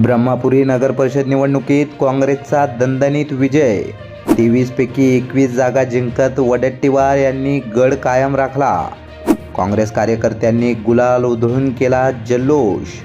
ब्रह्मापुरी नगर परिषद निवडणुकीत काँग्रेसचा दणदणीत विजय. तेवीसपैकी एकवीस जागा जिंकत वडेट्टीवार यांनी गड कायम राखला. काँग्रेस कार्यकर्त्यांनी गुलाल उधळून केला जल्लोष.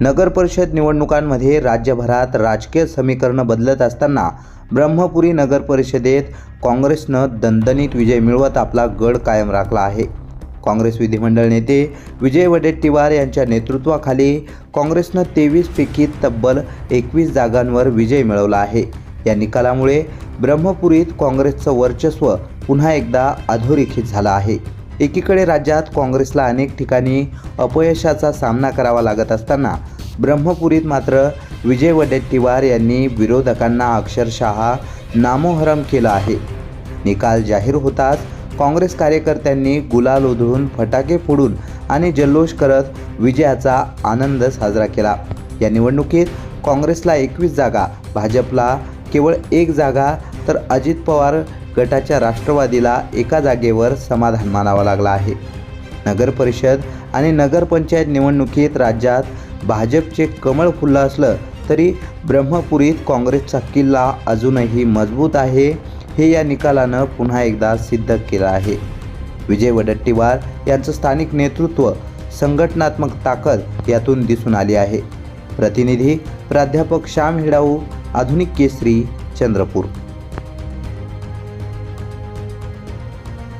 नगर परिषद निवडणुकांमध्ये राज्यभरात राजकीय समीकरणं बदलत असताना ब्रह्मपुरी नगर परिषदेत काँग्रेसनं दणदणीत विजय मिळवत आपला गड कायम राखला आहे. काँग्रेस विधिमंडळ नेते विजय वडेट्टीवार यांच्या नेतृत्वाखाली काँग्रेसनं तेवीसपैकी तब्बल एकवीस जागांवर विजय मिळवला आहे. या निकालामुळे ब्रह्मपुरीत काँग्रेसचं वर्चस्व पुन्हा एकदा अधोरेखित झालं आहे. एकीकडे राज्यात काँग्रेसला अनेक ठिकाणी अपयशाचा सामना करावा लागत असताना ब्रह्मपुरीत मात्र विजय वडेट्टीवार यांनी विरोधकांना अक्षरशः नामोहरम केलं आहे. निकाल जाहीर होताच काँग्रेस कार्यकर्त्यांनी गुलाल उधळून फटाके फोडून आणि जल्लोष करत विजयाचा आनंद साजरा केला. या निवडणुकीत काँग्रेसला एकवीस जागा भाजपला केवळ एक जागा तर अजित पवार गटाच्या राष्ट्रवादीला एका जागेवर समाधान मानावं लागलं आहे. नगर परिषद आणि नगरपंचायत निवडणुकीत राज्यात भाजपचे कमळ फुललं असलं तरी ब्रह्मपुरीत काँग्रेसचा किल्ला अजूनही मजबूत आहे. हे या निकालानं पुन्हा एकदा सिद्ध केलं आहे. विजय वडट्टीवार यांचं स्थानिक नेतृत्व संघटनात्मक ताकद यातून दिसून आली आहे. प्रतिनिधी प्राध्यापक श्याम हिडाऊ आधुनिक केसरी चंद्रपूर.